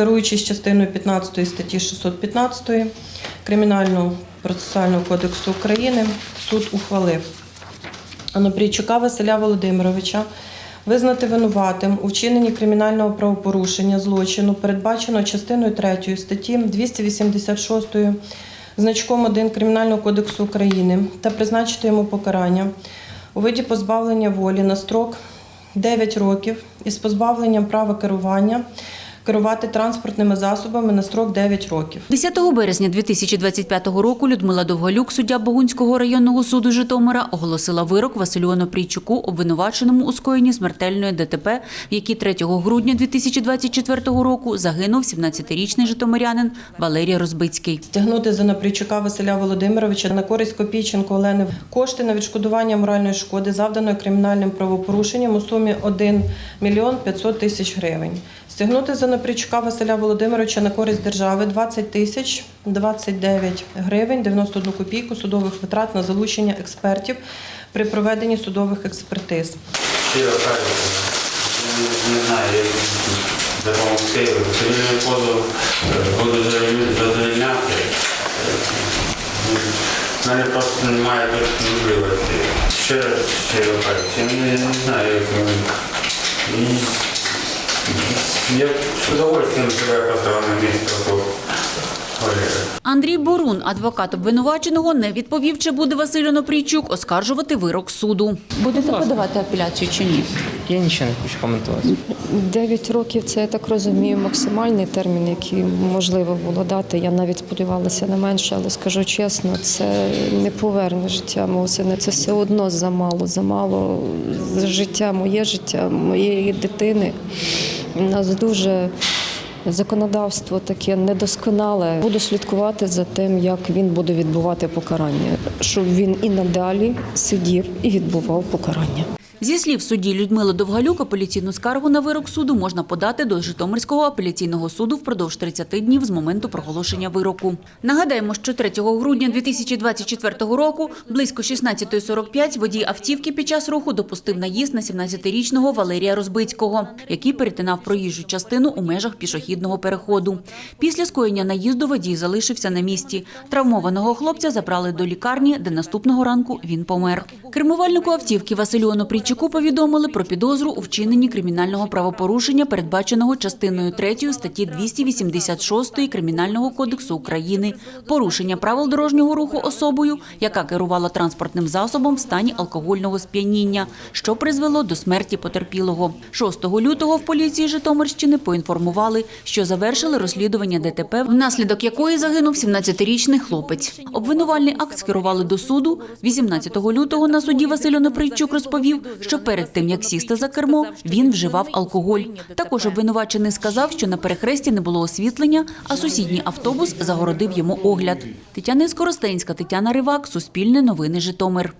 керуючись частиною 15 статті 615 Кримінального процесуального кодексу України, суд ухвалив. Анопрійчука Василя Володимировича визнати винуватим у вчиненні кримінального правопорушення злочину, передбаченого частиною 3 статті 286 значком 1 Кримінального кодексу України та призначити йому покарання у виді позбавлення волі на строк 9 років із позбавленням права керування керувати транспортними засобами на строк 9 років. 10 березня 2025 року Людмила Довголюк, суддя Богунського районного суду Житомира, оголосила вирок Василю Онопрійчуку, обвинуваченому у скоєнні смертельної ДТП, в якій 3 грудня 2024 року загинув 17-річний житомирянин Валерій Розбицький. Стягнути за Напрійчука Василя Володимировича на користь Копійченко Олени кошти на відшкодування моральної шкоди, завданої кримінальним правопорушенням у сумі 1 мільйон 500 тисяч гривень. Стягнути за Напрійчука Василя Володимировича на користь держави 20 тисяч 29 гривень 91 копійку судових витрат на залучення експертів при проведенні судових експертиз. Щиро не, не знаю, як допомогти. Цивільний позов е, буду задовольняти. У мене просто немає можливості. Щиро, щиро кажучи, я не, знаю, як Я с удовольствием тебя поставив на Валерія. Андрій Борун, адвокат обвинуваченого, не відповів, чи буде Василь Онопрійчук оскаржувати вирок суду. Будете подавати апеляцію чи ні? Я нічого не хочу коментувати. 9 років це я так розумію максимальний термін, який можливо було дати. Я навіть сподівалася на менше, але скажу чесно, це не поверне життя мого сина. Це все одно замало, замало життя, моє життя, моєї дитини. У нас дуже законодавство таке недосконале. Буду слідкувати за тим, як він буде відбувати покарання, щоб він і надалі сидів і відбував покарання. Зі слів судді Людмили Довгалюк, апеляційну скаргу на вирок суду можна подати до Житомирського апеляційного суду впродовж 30 днів з моменту проголошення вироку. Нагадаємо, що 3 грудня 2024 року близько 16.45 водій автівки під час руху допустив наїзд на 17-річного Валерія Розбицького, який перетинав проїжджу частину у межах пішохідного переходу. Після скоєння наїзду водій залишився на місці. Травмованого хлопця забрали до лікарні, де наступного ранку він помер. Кермувальнику автівки Василю Онопрійчуку повідомили про підозру у вчиненні кримінального правопорушення, передбаченого частиною 3 статті 286 Кримінального кодексу України, порушення правил дорожнього руху особою, яка керувала транспортним засобом в стані алкогольного сп'яніння, що призвело до смерті потерпілого. 6 лютого в поліції Житомирщини поінформували, що завершили розслідування ДТП, внаслідок якої загинув 17-річний хлопець. Обвинувальний акт скерували до суду. 18 лютого на суді Василь Оноприйчук розповів, що перед тим як сісти за кермо, він вживав алкоголь. Також обвинувачений сказав, що на перехресті не було освітлення, а сусідній автобус загородив йому огляд. Тетяна Скоростенська, Тетяна Ривак, Суспільне новини Житомир.